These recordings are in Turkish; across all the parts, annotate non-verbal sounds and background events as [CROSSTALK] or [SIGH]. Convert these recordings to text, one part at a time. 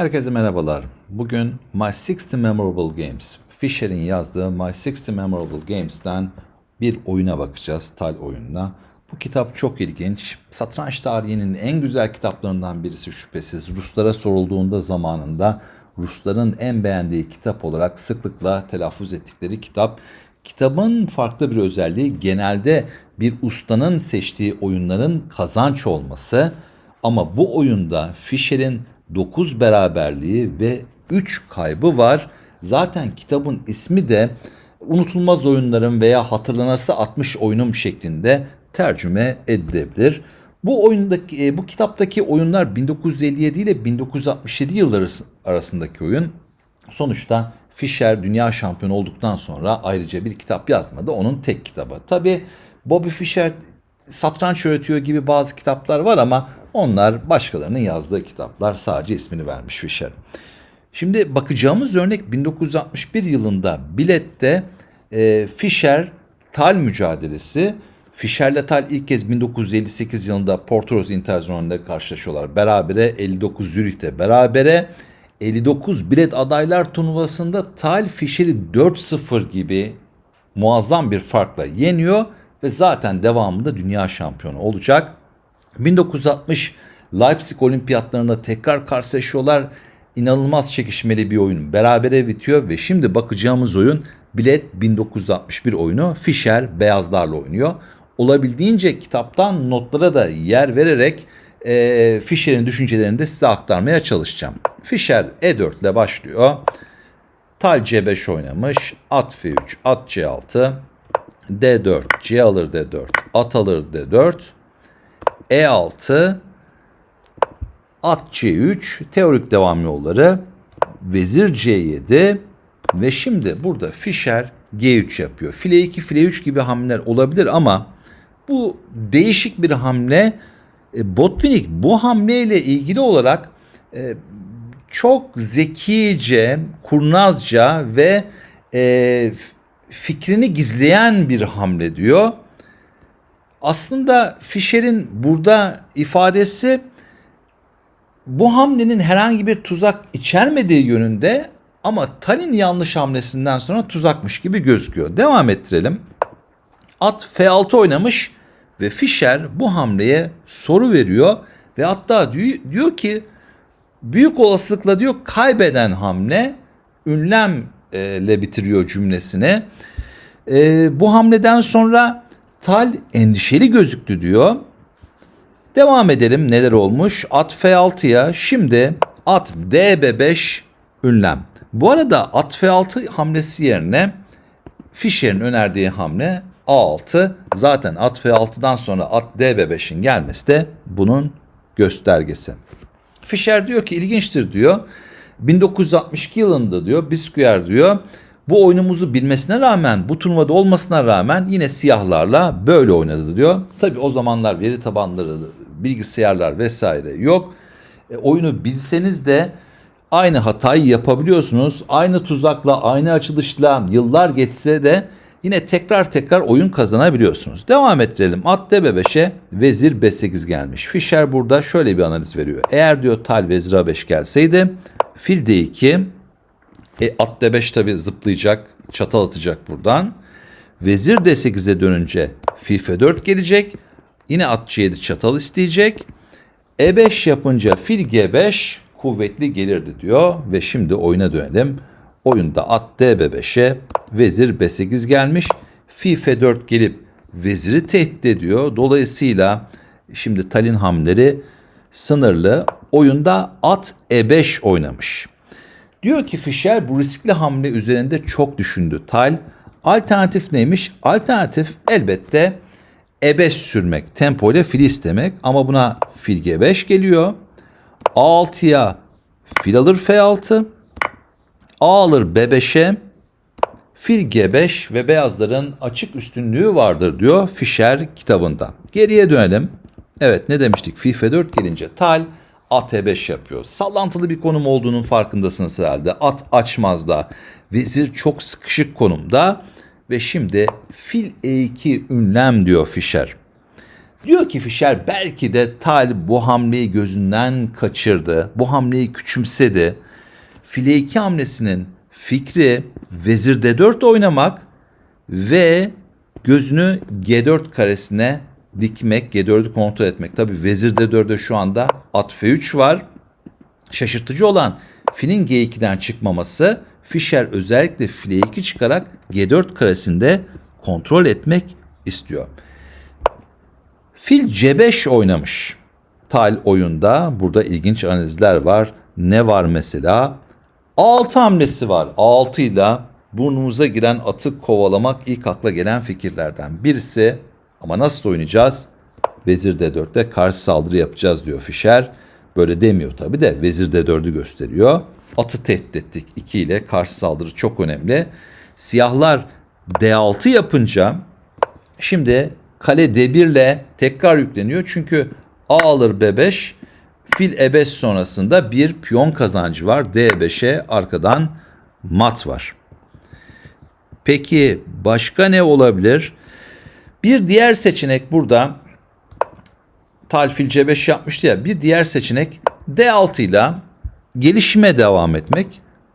Herkese merhabalar. Bugün My 60 Memorable Games, Fisher'in yazdığı My 60 Memorable Games'ten bir oyuna bakacağız, tal oyununa. Bu kitap çok ilginç. Satranç tarihinin en güzel kitaplarından birisi şüphesiz. Ruslara sorulduğunda zamanında Rusların en beğendiği kitap olarak sıklıkla telaffuz ettikleri kitap. Kitabın farklı bir özelliği genelde bir ustanın seçtiği oyunların kazanç olması. Ama bu oyunda Fischer'in 9 beraberliği ve 3 kaybı var. Zaten kitabın ismi de unutulmaz oyunların veya hatırlanası 60 oyunum şeklinde tercüme edilebilir. Bu oyundaki e, bu kitaptaki oyunlar 1957 ile 1967 yılları arasındaki oyun. Sonuçta Fischer dünya şampiyonu olduktan sonra ayrıca bir kitap yazmadı. Onun tek kitabı. Tabi Bobby Fischer satranç öğretiyor gibi bazı kitaplar var ama onlar başkalarının yazdığı kitaplar. Sadece ismini vermiş Fischer. Şimdi bakacağımız örnek 1961 yılında Bilet'te e, Fischer Tal mücadelesi. Fischer'le Tal ilk kez 1958 yılında Portoros Interzon'da karşılaşıyorlar. Berabere 59 Zürih'te berabere. 59 bilet adaylar turnuvasında Tal Fischer'i 4-0 gibi muazzam bir farkla yeniyor ve zaten devamında dünya şampiyonu olacak. 1960 Leipzig olimpiyatlarında tekrar karşılaşıyorlar. İnanılmaz çekişmeli bir oyun berabere bitiyor ve şimdi bakacağımız oyun Bilet 1961 oyunu Fischer beyazlarla oynuyor. Olabildiğince kitaptan notlara da yer vererek e, Fischer'in düşüncelerini de size aktarmaya çalışacağım. Fischer E4 ile başlıyor. Tal C5 oynamış. At F3, at C6, D4, C alır D4, at alır D4, E6, at C3, teorik devam yolları, vezir C7 ve şimdi burada Fischer G3 yapıyor. File 2, file 3 gibi hamleler olabilir ama bu değişik bir hamle. E, Botvinnik bu hamleyle ilgili olarak e, çok zekice, kurnazca ve e, fikrini gizleyen bir hamle diyor. Aslında Fischer'in burada ifadesi bu hamlenin herhangi bir tuzak içermediği yönünde ama Talin yanlış hamlesinden sonra tuzakmış gibi gözüküyor. Devam ettirelim. At F6 oynamış ve Fischer bu hamleye soru veriyor ve hatta diyor, ki büyük olasılıkla diyor kaybeden hamle ünlemle bitiriyor cümlesini. E, bu hamleden sonra Tal endişeli gözüktü diyor. Devam edelim neler olmuş. At F6'ya şimdi at DB5 ünlem. Bu arada at F6 hamlesi yerine Fischer'in önerdiği hamle A6. Zaten at F6'dan sonra at DB5'in gelmesi de bunun göstergesi. Fischer diyor ki ilginçtir diyor. 1962 yılında diyor Biskuyer diyor bu oyunumuzu bilmesine rağmen bu turnuvada olmasına rağmen yine siyahlarla böyle oynadı diyor. Tabi o zamanlar veri tabanları, bilgisayarlar vesaire yok. E, oyunu bilseniz de aynı hatayı yapabiliyorsunuz. Aynı tuzakla, aynı açılışla yıllar geçse de yine tekrar tekrar oyun kazanabiliyorsunuz. Devam ettirelim. At DB5'e vezir B8 gelmiş. Fischer burada şöyle bir analiz veriyor. Eğer diyor tal vezir A5 gelseydi fil D2 e, at D5 tabi zıplayacak, çatal atacak buradan. Vezir D8'e dönünce fil F4 gelecek. Yine at C7 çatal isteyecek. E5 yapınca fil G5 kuvvetli gelirdi diyor. Ve şimdi oyuna dönelim. Oyunda at DB5'e vezir B8 gelmiş. Fi F4 gelip veziri tehdit ediyor. Dolayısıyla şimdi Talin hamleleri sınırlı. Oyunda at E5 oynamış. Diyor ki Fischer bu riskli hamle üzerinde çok düşündü. Tal alternatif neymiş? Alternatif elbette E5 sürmek, tempo ile fil istemek ama buna fil G5 geliyor. A6'ya fil alır F6. A alır B5'e. Fil G5 ve beyazların açık üstünlüğü vardır diyor Fischer kitabında. Geriye dönelim. Evet ne demiştik? Fil F4 gelince Tal at E5 yapıyor. Sallantılı bir konum olduğunun farkındasınız herhalde. At açmaz da. Vezir çok sıkışık konumda. Ve şimdi fil E2 ünlem diyor Fischer. Diyor ki Fischer belki de Tal bu hamleyi gözünden kaçırdı. Bu hamleyi küçümsedi. File 2 hamlesinin fikri vezir D4 oynamak ve gözünü G4 karesine dikmek, G4'ü kontrol etmek. Tabi vezir D4'de şu anda at F3 var. Şaşırtıcı olan filin G2'den çıkmaması Fischer özellikle file 2 çıkarak G4 karesinde kontrol etmek istiyor. Fil C5 oynamış. Tal oyunda burada ilginç analizler var. Ne var mesela? 6 hamlesi var. 6 ile burnumuza giren atı kovalamak ilk akla gelen fikirlerden birisi. Ama nasıl oynayacağız? Vezir D4'te karşı saldırı yapacağız diyor Fischer. Böyle demiyor tabi de vezir D4'ü gösteriyor. Atı tehdit ettik 2 ile karşı saldırı çok önemli. Siyahlar D6 yapınca şimdi kale D1 ile tekrar yükleniyor. Çünkü A alır B5 fil E5 sonrasında bir piyon kazancı var. D5'e arkadan mat var. Peki başka ne olabilir? Bir diğer seçenek burada Tal fil C5 yapmıştı ya. Bir diğer seçenek D6 ile gelişime devam etmek.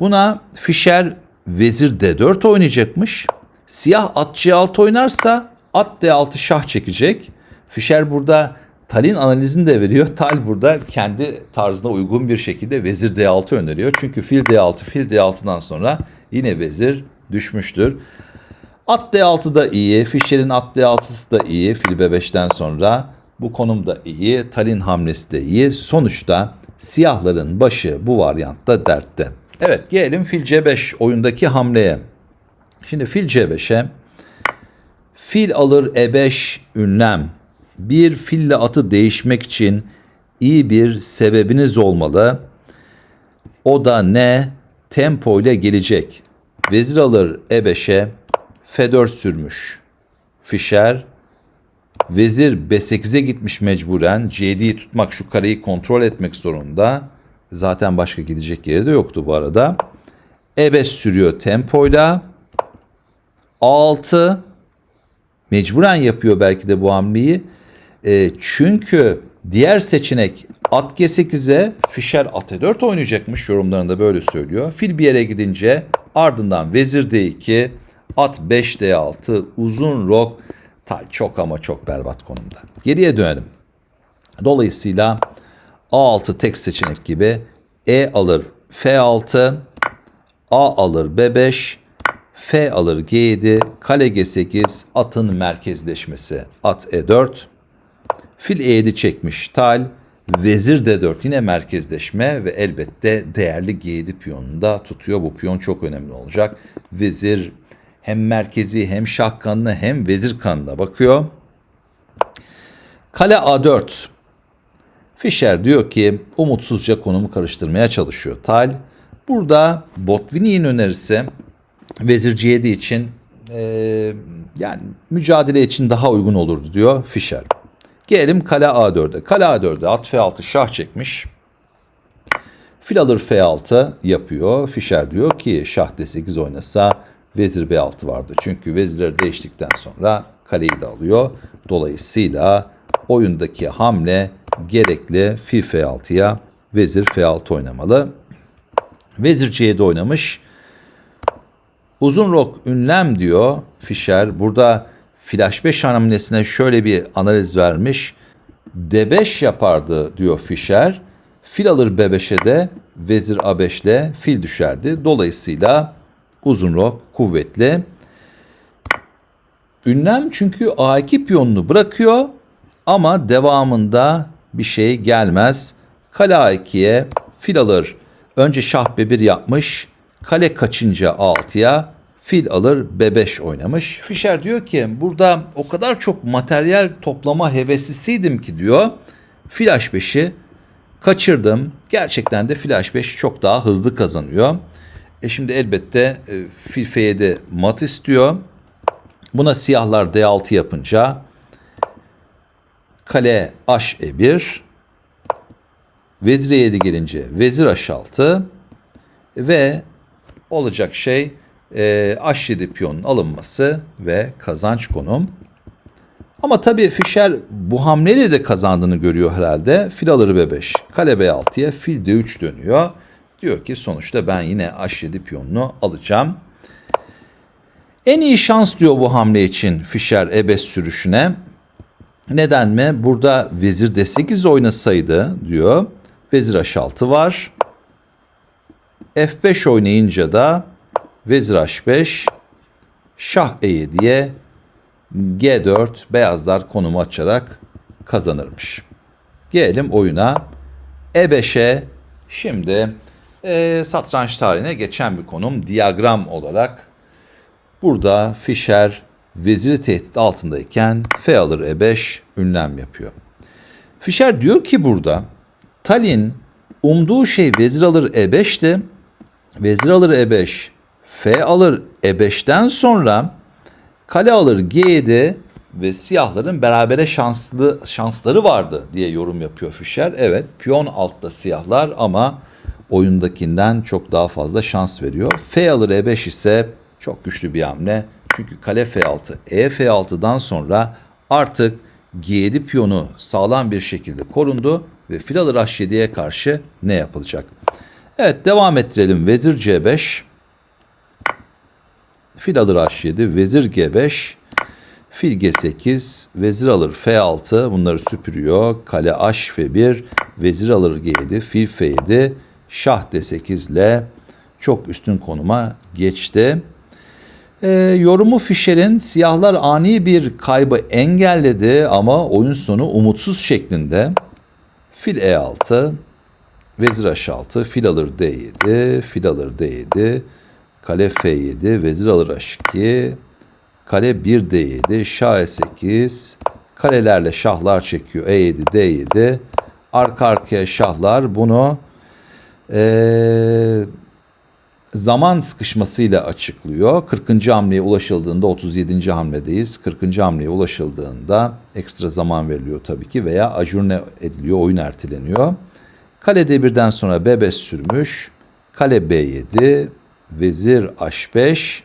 Buna Fischer vezir D4 oynayacakmış. Siyah at C6 oynarsa at D6 şah çekecek. Fischer burada Tal'in analizini de veriyor. [LAUGHS] Tal burada kendi tarzına uygun bir şekilde vezir D6 öneriyor. Çünkü fil D6, fil D6'dan sonra yine vezir düşmüştür. At D6 da iyi. Fischer'in at D6'sı da iyi. Fil B5'ten sonra bu konum da iyi. Tal'in hamlesi de iyi. Sonuçta siyahların başı bu varyantta dertte. Evet gelelim fil C5 oyundaki hamleye. Şimdi fil C5'e fil alır E5 ünlem. Bir fille atı değişmek için iyi bir sebebiniz olmalı. O da ne? Tempo ile gelecek. Vezir alır E5'e F4 sürmüş. Fischer Vezir B8'e gitmiş mecburen. C7'yi tutmak şu kareyi kontrol etmek zorunda. Zaten başka gidecek yeri de yoktu bu arada. E5 sürüyor tempoyla. A6 mecburen yapıyor belki de bu hamleyi. E, çünkü diğer seçenek at G8'e Fischer at E4 oynayacakmış yorumlarında böyle söylüyor. Fil bir yere gidince ardından vezir D2 at 5 D6 uzun rok Tal çok ama çok berbat konumda. Geriye dönelim. Dolayısıyla A6 tek seçenek gibi E alır F6, A alır B5, F alır G7, kale G8, atın merkezleşmesi. At E4, fil E7 çekmiş Tal, vezir D4 yine merkezleşme ve elbette değerli G7 piyonunu da tutuyor. Bu piyon çok önemli olacak. Vezir hem merkezi hem şah kanına hem vezir kanına bakıyor. Kale A4. Fischer diyor ki umutsuzca konumu karıştırmaya çalışıyor. Tal burada Botvinnik'in önerisi vezir C7 için e, yani mücadele için daha uygun olurdu diyor Fischer. Gelelim kale A4'e. Kale A4'e at F6 şah çekmiş. Fil alır F6 yapıyor. Fischer diyor ki şah D8 oynasa vezir B6 vardı. Çünkü vezirler değiştikten sonra kaleyi de alıyor. Dolayısıyla oyundaki hamle gerekli fil F6'ya vezir F6 oynamalı. Vezir C7 oynamış. Uzun rok ünlem diyor Fischer. Burada flash 5 hamlesine şöyle bir analiz vermiş. D5 yapardı diyor Fischer. Fil alır B5'e de vezir A5 ile fil düşerdi. Dolayısıyla uzun rok kuvvetli. Ünlem çünkü A2 piyonunu bırakıyor ama devamında bir şey gelmez. Kale A2'ye fil alır. Önce şah B1 yapmış. Kale kaçınca A6'ya fil alır B5 oynamış. Fischer diyor ki burada o kadar çok materyal toplama heveslisiydim ki diyor. Fil H5'i kaçırdım. Gerçekten de fil H5 çok daha hızlı kazanıyor. E şimdi elbette e, fil F7 mat istiyor. Buna siyahlar D6 yapınca kale H1 vezir E7 gelince vezir H6 ve olacak şey e, H7 piyonun alınması ve kazanç konum. Ama tabii Fischer bu hamleyle de kazandığını görüyor herhalde. Fil alır B5. Kale B6'ya fil D3 dönüyor. Diyor ki sonuçta ben yine H7 piyonunu alacağım. En iyi şans diyor bu hamle için Fischer E5 sürüşüne. Neden mi? Burada vezir D8 oynasaydı diyor. Vezir H6 var. F5 oynayınca da vezir H5 şah E7'ye G4 beyazlar konumu açarak kazanırmış. Gelelim oyuna. E5'e şimdi e, satranç tarihine geçen bir konum diyagram olarak burada Fischer veziri tehdit altındayken F alır E5 ünlem yapıyor. Fischer diyor ki burada Talin umduğu şey vezir alır E5'ti. Vezir alır E5, F alır E5'ten sonra kale alır G7 ve siyahların berabere şanslı şansları vardı diye yorum yapıyor Fischer. Evet, piyon altta siyahlar ama oyundakinden çok daha fazla şans veriyor. F alır E5 ise çok güçlü bir hamle. Çünkü kale F6, E F6'dan sonra artık G7 piyonu sağlam bir şekilde korundu ve fil alır H7'ye karşı ne yapılacak? Evet devam ettirelim. Vezir C5. Fil alır H7. Vezir G5. Fil G8. Vezir alır F6. Bunları süpürüyor. Kale H F1. Vezir alır G7. Fil F7. Şah D8 ile çok üstün konuma geçti. E, yorumu Fischer'in siyahlar ani bir kaybı engelledi ama oyun sonu umutsuz şeklinde. Fil E6, vezir H6, fil alır D7, fil alır D7, kale F7, vezir alır H2, kale 1 D7, şah E8, kalelerle şahlar çekiyor E7, D7, arka arkaya şahlar bunu eee zaman sıkışmasıyla açıklıyor. 40. hamleye ulaşıldığında 37. hamledeyiz. 40. hamleye ulaşıldığında ekstra zaman veriliyor tabii ki veya ajurne ediliyor, oyun erteleniyor. Kale D1'den sonra B5 sürmüş. Kale B7, vezir H5.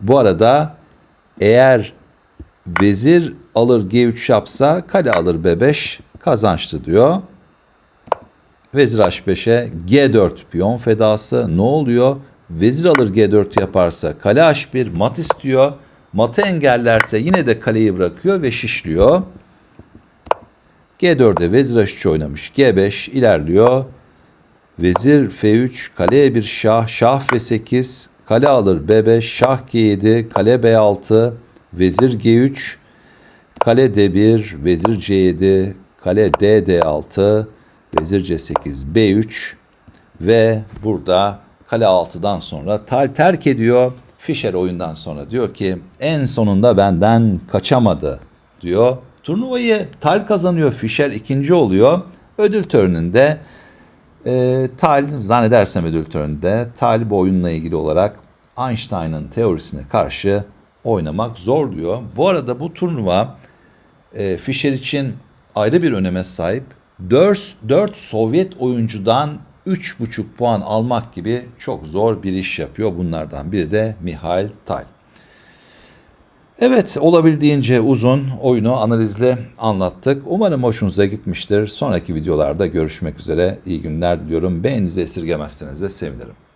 Bu arada eğer vezir alır G3 yapsa kale alır B5 kazançlı diyor. Vezir H5'e G4 piyon fedası ne oluyor? Vezir alır G4 yaparsa kale H1 mat istiyor. Matı engellerse yine de kaleyi bırakıyor ve şişliyor. G4'e vezir H3 oynamış. G5 ilerliyor. Vezir F3, kaleye bir şah, şah F8, kale alır B5, şah G7, kale B6, vezir G3, kale D1, vezir C7, kale D D6, vezir C8, B3 ve burada kale 6'dan sonra tal terk ediyor. Fischer oyundan sonra diyor ki en sonunda benden kaçamadı diyor. Turnuvayı Tal kazanıyor. Fischer ikinci oluyor. Ödül töreninde e, Tal zannedersem ödül töreninde Tal bu oyunla ilgili olarak Einstein'ın teorisine karşı oynamak zor diyor. Bu arada bu turnuva e, Fischer için ayrı bir öneme sahip. 4, 4 Sovyet oyuncudan 3,5 puan almak gibi çok zor bir iş yapıyor. Bunlardan biri de Mihail Tal. Evet olabildiğince uzun oyunu analizle anlattık. Umarım hoşunuza gitmiştir. Sonraki videolarda görüşmek üzere. İyi günler diliyorum. Beğeninizi esirgemezseniz de sevinirim.